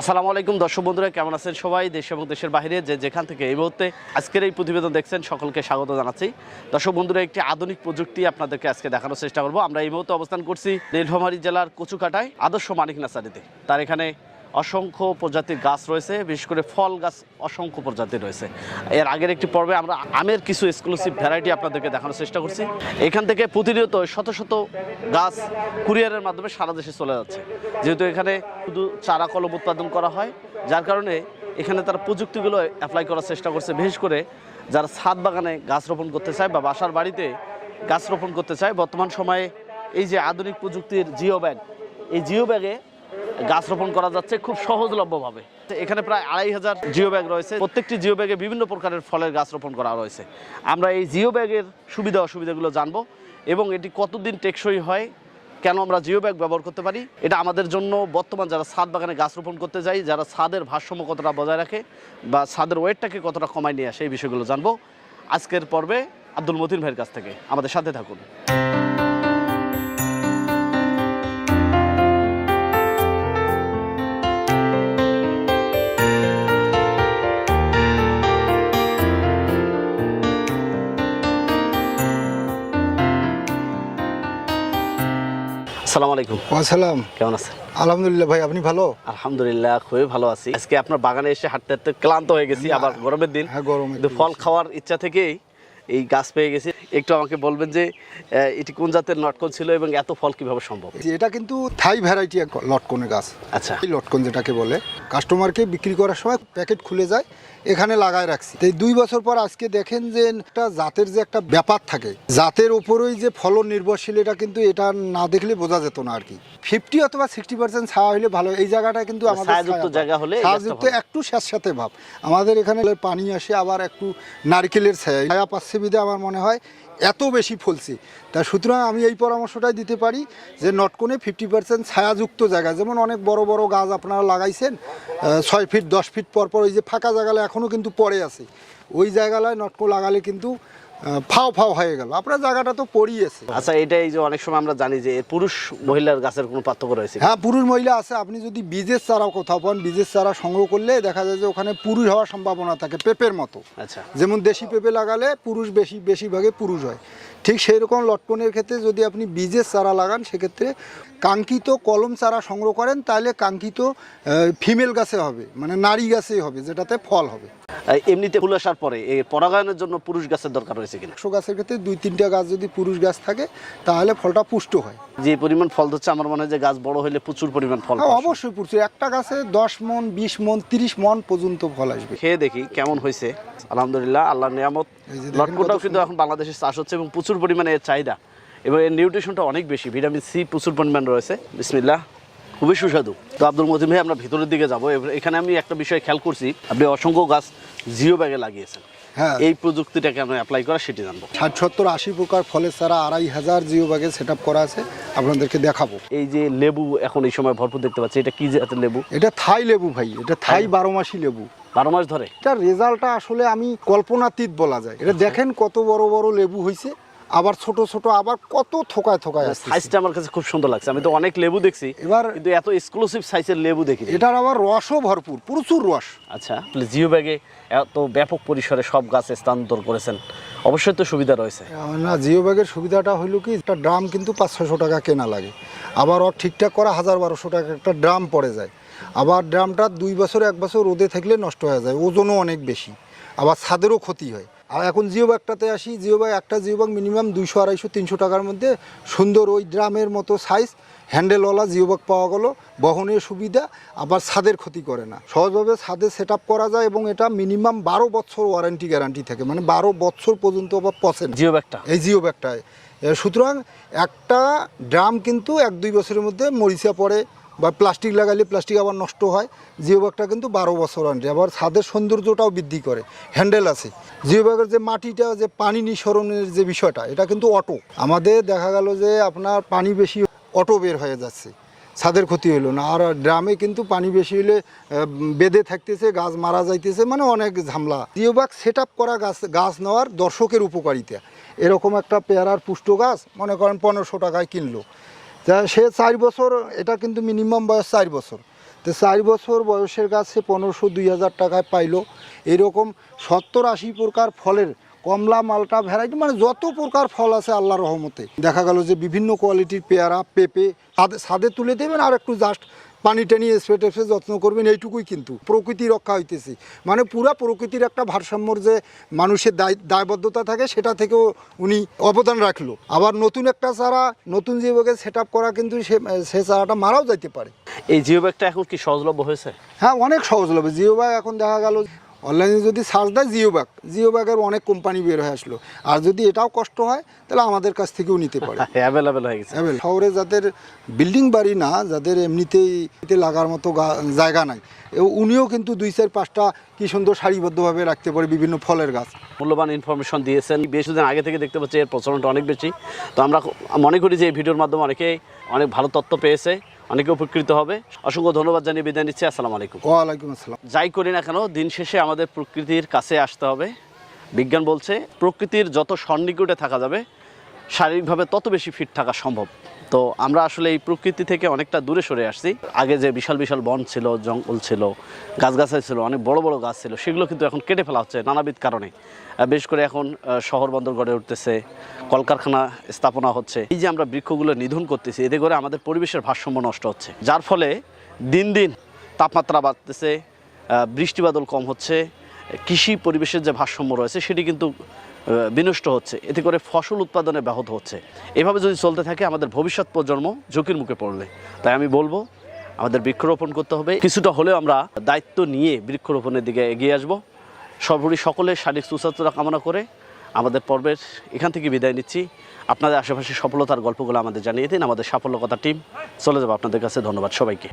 আসসালামু আলাইকুম, দর্শক বন্ধুরা, কেমন আছেন সবাই? দেশ এবং দেশের বাইরে যে যেখান থেকে এই মুহূর্তে আজকের এই প্রতিবেদন দেখছেন, সকলকে স্বাগত জানাচ্ছি। দর্শক বন্ধুরা, একটি আধুনিক প্রযুক্তি আপনাদেরকে আজকে দেখানোর চেষ্টা করব। আমরা এই মুহূর্তে অবস্থান করছি নীলফামারী জেলার কচুকাটায়, আদর্শ মানিক নার্সারিতে তার এখানে অসংখ্য প্রজাতির গাছ রয়েছে, বিশেষ করে ফল গাছ অসংখ্য প্রজাতির রয়েছে। এর আগের একটি পর্বে আমরা আমের কিছু এক্সক্লুসিভ ভ্যারাইটি আপনাদেরকে দেখানোর চেষ্টা করছি। এখান থেকে প্রতিনিয়ত শত শত গাছ কুরিয়ারের মাধ্যমে সারা দেশে চলে যাচ্ছে। যেহেতু এখানে শুধু চারা কলম উৎপাদন করা হয়, যার কারণে এখানে তারা প্রযুক্তিগুলো অ্যাপ্লাই করার চেষ্টা করছে। বিশেষ করে যারা ছাদ বাগানে গাছ রোপণ করতে চায় বা বাসার বাড়িতে গাছ রোপণ করতে চায়, বর্তমান সময়ে এই যে আধুনিক প্রযুক্তির জিও ব্যাগ, এই জিও ব্যাগে গাছ রোপণ করা যাচ্ছে খুব সহজলভ্যভাবে। এখানে প্রায় আড়াই হাজার জিও ব্যাগ রয়েছে। প্রত্যেকটি জিও ব্যাগে বিভিন্ন প্রকারের ফলের গাছ রোপণ করা রয়েছে। আমরা এই জিও ব্যাগের সুবিধা অসুবিধাগুলো জানব এবং এটি কতদিন টেকসই হয়, কেন আমরা জিও ব্যাগ ব্যবহার করতে পারি, এটা আমাদের জন্য বর্তমান যারা ছাদ বাগানে গাছ রোপণ করতে যাই, যারা ছাদের ভারসাম্য কতটা বজায় রাখে বা ছাদের ওয়েটটাকে কতটা কমায় নিয়ে আসে এই বিষয়গুলো জানব। আজকের পর্বে আব্দুল মতিন ভাইয়ের কাছ থেকে। আমাদের সাথে থাকুন। আসসালামু আলাইকুম। আসসালাম কেমন আছেন? আলহামদুলিল্লাহ ভাই আপনি ভালো? আলহামদুলিল্লাহ খুবই ভালো আছি। আজকে আপনার বাগানে এসে হাঁটতে হাঁটতে ক্লান্ত হয়ে গেছি আবার গরমের দিন। হ্যাঁ, গরমের কিন্তু ফল খাওয়ার ইচ্ছা থেকেই এই গাছ পেয়ে গেছি। একটু আমাকে বলবেন যে এটি কোন জাতের নটকন ছিল এবং এত ফল কীভাবে সম্ভব? এটা কিন্তু থাই ভ্যারাইটি লটকনের গাছ। আচ্ছা। এই লটকন যেটাকে বলে কাস্টমারকে বিক্রি করার সময় প্যাকেট খুলে যায় এখানে লাগায় রাখছি। এই দুই বছর পর আজকে দেখেন যে একটা জাতের যে একটা ব্যাপার থাকে জাতের ওপরই যে ফলন নির্ভরশীল এটা কিন্তু এটা না দেখলে বোঝা যেত না আর কি। ফিফটি অথবা সিক্সটি পার্সেন্ট ছায়া হলে ভালো এই জায়গাটা কিন্তু আমাদের ছায়াযুক্ত জায়গা। হলে ছায়াযুক্ত একটু স্যাঁতস্যাঁতে ভাব। আমাদের এখানে পানি আসে আবার একটু নারকেলের ছায়া। ছায়া পাচ্ছে বিধে আমার মনে হয় এত বেশি ফলছে। তা সুতরাং আমি এই পরামর্শটাই দিতে পারি যে নটকনে ফিফটি পার্সেন্ট ছায়াযুক্ত জায়গা, যেমন অনেক বড় বড় গাছ আপনারা লাগাইছেন ছয় ফিট দশ ফিট পর পর ওই যে ফাঁকা জায়গালে এখনও কিন্তু পড়ে আছে। ওই জায়গালায় নটকো লাগালে কিন্তু ফাও ফাও হয়ে গেল। আপনার জায়গাটা তো পড়েই আছে আচ্ছা এটা এই যে অনেক সময় আমরা জানি যে পুরুষ মহিলার গাছের কোনো পার্থক্য রয়েছে হ্যাঁ পুরুষ মহিলা আছে। আপনি যদি বীজের চারা কোথাও পান বীজের চারা সংগ্রহ করলে দেখা যায় যে ওখানে পুরুষ হওয়ার সম্ভাবনা থাকে পেঁপের মতো। আচ্ছা। যেমন দেশি পেঁপে লাগালে পুরুষ বেশি বেশিরভাগে পুরুষ হয়। ঠিক সেই রকম লটকনের ক্ষেত্রে যদি আপনি বীজের চারা লাগান সেক্ষেত্রে কাঙ্ক্ষিত কলম চারা সংগ্রহ করেন তাহলে কাঙ্ক্ষিত ফিমেল গাছে হবে মানে নারী গাছে হবে যেটাতে ফল হবে। এমনিতে ফুল আসার পরে এই পরাগায়নের জন্য পুরুষ গাছের দরকার রয়েছে কিনা? একশো গাছের ক্ষেত্রে দুই তিনটা গাছ যদি পুরুষ গাছ থাকে তাহলে ফলটা পুষ্ট হয়। যে পরিমাণ ফল ধরছে আমার মনে হয় যে গাছ বড় হলে প্রচুর পরিমাণ ফল হ্যাঁ, অবশ্যই প্রচুর একটা গাছে দশ মন বিশ মন তিরিশ মন পর্যন্ত ফল আসবে। খেয়ে দেখি কেমন হয়েছে। আলহামদুলিল্লাহ আল্লাহ নিয়ামত। কত কিন্তু এখন বাংলাদেশে চাষ হচ্ছে এবং প্রচুর পরিমাণে এর চাহিদা। এবং এর নিউট্রিশনটা অনেক বেশি। ভিটামিন সি প্রচুর পরিমাণ রয়েছে। বিসমিল্লাহ। খুবই সুস্বাদু। তো আব্দুল মতিন ভাই আমরা ভিতরের দিকে যাব। এখানে আমি একটা বিষয় খেয়াল করছি। আপনি অসংখ্য গাছ জিও ব্যাগে লাগিয়েছেন। হ্যাঁ। এই প্রযুক্তিটা কেন অ্যাপ্লাই করা সেটি জানব। ষাট সত্তর আশি প্রকার ফলের সারা আড়াই হাজার জিও ব্যাগে সেট করা আছে। আপনাদেরকে দেখাবো। এই যে লেবু এখন এই সময় ভরপুর দেখতে পাচ্ছি এটা কি জাতের লেবু? এটা থাই লেবু ভাই এটা থাই বারো মাসি লেবু। বারো মাস ধরে? এটা রেজাল্টটা আসলে আমি কল্পনাতীত বলা যায়। এটা দেখেন কত বড় বড় লেবু হয়েছে আবার ছোট ছোট আবার কত থোকায় থোকায় আসছে সাইজটা আমার কাছে খুব সুন্দর লাগছে। আমি তো অনেক লেবু দেখছি এবার কিন্তু এত এক্সক্লুসিভ সাইজের লেবু দেখি এটার আবার রসও ভরপুর প্রচুর রস। আচ্ছা তাহলে জিও ব্যাগে এত ব্যাপক পরিসরে সব গাছ স্থানান্তর করেছেন অবশ্যই তো সুবিধা রয়েছে। না জিও ব্যাগের সুবিধাটা হইল কি একটা ড্রাম কিন্তু পাঁচ ছশো টাকা কেনা লাগে। আবার ওর ঠিকঠাক করা হাজার বারোশো টাকা একটা ড্রাম পড়ে যায়। আবার ড্রামটা দুই বছর এক বছর রোদে থাকলে নষ্ট হয়ে যায় ওজনও অনেক বেশি। আবার ছাদেরও ক্ষতি হয়। আর এখন জিও ব্যাগটাতে আসি জিও ব্যাগ একটা জিও ব্যাগ মিনিমাম দুইশো আড়াইশো তিনশো টাকার মধ্যে। সুন্দর ওই ড্রামের মতো সাইজ হ্যান্ডেলওয়ালা জিও ব্যাগ পাওয়া গেলো। বহনের সুবিধা আবার ছাদের ক্ষতি করে না। সহজভাবে ছাদে সেট করা যায় এবং এটা মিনিমাম বারো বছর ওয়ারেন্টি গ্যারান্টি থাকে। মানে বারো বছর পর্যন্ত আবার পচে জিও ব্যাগটা? এই জিও ব্যাগটায়। সুতরাং একটা ড্রাম কিন্তু এক দুই বছরের মধ্যে মরিচা পড়ে বা প্লাস্টিক লাগালে প্লাস্টিক আবার নষ্ট হয়। জিও ব্যাগটা কিন্তু বারো বছর আনছে আবার ছাদের সৌন্দর্যটাও বৃদ্ধি করে। হ্যান্ডেল আছে। জিও ব্যাগের যে মাটিটা, যে পানি নিঃসরণের যে বিষয়টা, এটা কিন্তু অটো আমাদের দেখা গেল যে আপনার পানি বেশি অটো বের হয়ে যাচ্ছে। ছাদের ক্ষতি হলো না। আর ড্রামে কিন্তু পানি বেশি হলে বেঁধে থাকতেছে, গাছ মারা যাইতেছে মানে অনেক ঝামলা। জিওবাগ সেট আপ করা গাছ গাছ নেওয়ার দর্শকের উপকারিতা। এরকম একটা পেয়ারার পুষ্ট গাছ, মনে করেন পনেরোশো টাকায় কিনলো। তা সে চার বছর, এটা কিন্তু মিনিমাম বয়স চার বছর। তো চার বছর বয়সের কাছে পনেরোশো দুই হাজার টাকায় পাইলো। এরকম সত্তর আশি প্রকার ফলের কমলা, মালটা ভ্যারাইটি মানে যত প্রকার ফল আছে আল্লাহর রহমতে। দেখা গেল যে বিভিন্ন কোয়ালিটির পেয়ারা, পেঁপে ছাদে তুলে দেবেন আর একটু জাস্ট পানি টানি স্প্রে টেপসে যত্ন করবেন এইটুকুই কিন্তু। প্রকৃতি রক্ষা হইতেছে। মানে পুরা প্রকৃতির একটা ভারসাম্যর যে মানুষের দায় দায়বদ্ধতা থাকে সেটা থেকেও উনি অবদান রাখল। আবার নতুন একটা চারা নতুন জীবকে সেট আপ করা কিন্তু সে সে চারাটা মারাও যাইতে পারে। এই জিও ব্যাগটা এখন কি সহজলভ্য হয়েছে? হ্যাঁ অনেক সহজলভ্য। জিও ব্যাগ এখন দেখা গেল অনলাইনে যদি সার্চ দেয় জিও ব্যাগ জিও ব্যাগের অনেক কোম্পানি বের হয়ে আসলো। আর যদি এটাও কষ্ট হয় তাহলে আমাদের কাছ থেকেও নিতে পারে। অ্যাভেলেবেল হয়ে গেছে. শহরে যাদের বিল্ডিং বাড়ি না যাদের এমনিতেই এতে লাগার মতো জায়গা নাই উনিও কিন্তু দুই চার পাঁচটা কি সুন্দর সারিবদ্ধভাবে রাখতে পারে বিভিন্ন ফলের গাছ। মূল্যবান ইনফরমেশন দিয়েছেন। বেশ দিন আগে থেকে দেখতে পাচ্ছি এর প্রচলনটা অনেক বেশি। তো আমরা মনে করি যে এই ভিডিওর মাধ্যমে অনেকে অনেক ভালো তথ্য পেয়েছে। অনেকে উপকৃত হবে। অসংখ্য ধন্যবাদ জানিয়ে বিদায় নিচ্ছি। আসসালামু আলাইকুম। ওয়ালাইকুম আসসালাম। যাই করি না কেন দিন শেষে আমাদের প্রকৃতির কাছে আসতে হবে। বিজ্ঞান বলছে প্রকৃতির যত সন্নিকটে থাকা যাবে শারীরিকভাবে তত বেশি ফিট থাকা সম্ভব। তো আমরা আসলে এই প্রকৃতি থেকে অনেকটা দূরে সরে আসছি। আগে যে বিশাল বিশাল বন ছিল, জঙ্গল ছিল, গাছগাছালি ছিল, অনেক বড় বড় গাছ ছিল, সেগুলো কিন্তু এখন কেটে ফেলা হচ্ছে নানাবিধ কারণে। বিশেষ করে এখন শহর বন্দর গড়ে উঠতেছে, কলকারখানা স্থাপনা হচ্ছে। এই যে আমরা বৃক্ষগুলো নিধন করতেছি, এতে করে আমাদের পরিবেশের ভারসাম্য নষ্ট হচ্ছে। যার ফলে দিন দিন তাপমাত্রা বাড়তেছে বৃষ্টিবাদল কম হচ্ছে, কৃষি পরিবেশের যে ভারসাম্য রয়েছে, সেটি কিন্তু বিনষ্ট হচ্ছে। এতে করে ফসল উৎপাদনে ব্যাহত হচ্ছে। এভাবে যদি চলতে থাকে, আমাদের ভবিষ্যৎ প্রজন্ম ঝুঁকির মুখে পড়বে। তাই আমি বলব, আমাদের বৃক্ষরোপণ করতে হবে। কিছুটা হলেও আমরা দায়িত্ব নিয়ে বৃক্ষরোপণের দিকে এগিয়ে আসব। সর্বোপরি সকলের শারীরিক সুস্বাস্থ্যতা কামনা করে আমাদের পর্বের এখান থেকে বিদায় নিচ্ছি। আপনাদের আশেপাশে সফলতার গল্পগুলো আমাদের জানিয়ে দিন। আমাদের সাফল্য কথা টিম চলে যাব আপনাদের কাছে। ধন্যবাদ সবাইকে।